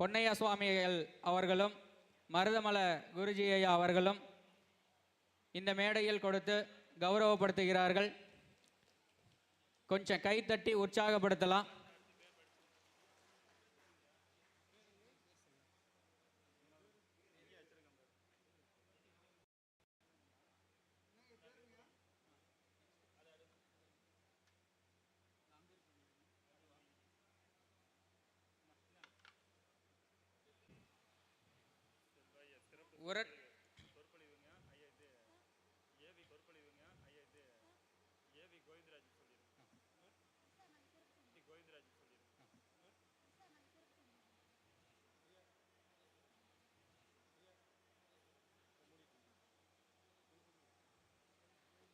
பொன்னையா சுவாமிகள் அவர்களும் மருதமல குருஜி ஐயா அவர்களும் இந்த மேடையில் கொடுத்து கௌரவப்படுத்துகிறார்கள். கொஞ்சம் கைத்தட்டி உற்சாகப்படுத்தலாம். உரட்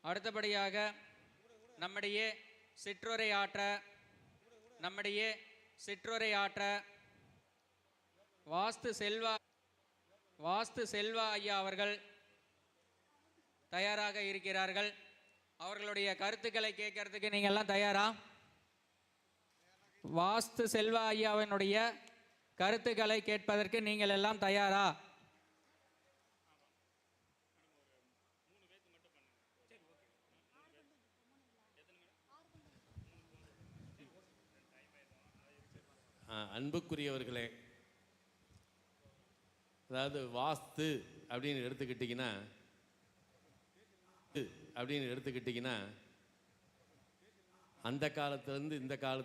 அடுத்தபடியாக நம்முடைய சிற்றுரை ஆற்ற நம்முடைய சிற்றுரை ஆற்ற வாஸ்து செல்வா வாஸ்து செல்வா ஐயா அவர்கள் தயாராக இருக்கிறார்கள். அவர்களுடைய கருத்துக்களை கேட்கறதுக்கு நீங்க எல்லாம் தயாரா? வாஸ்து செல்வா ஐயாவினுடைய கருத்துக்களை கேட்பதற்கு நீங்கள் எல்லாம் தயாரா? அன்புக்குரியவர்களே அதாவது வாஸ்து அப்படின்னு எடுத்துக்கிட்டிங்கன்னா அப்படின்னு எடுத்துக்கிட்டிங்கன்னா அந்த காலத்துலேருந்து இந்த காலத்து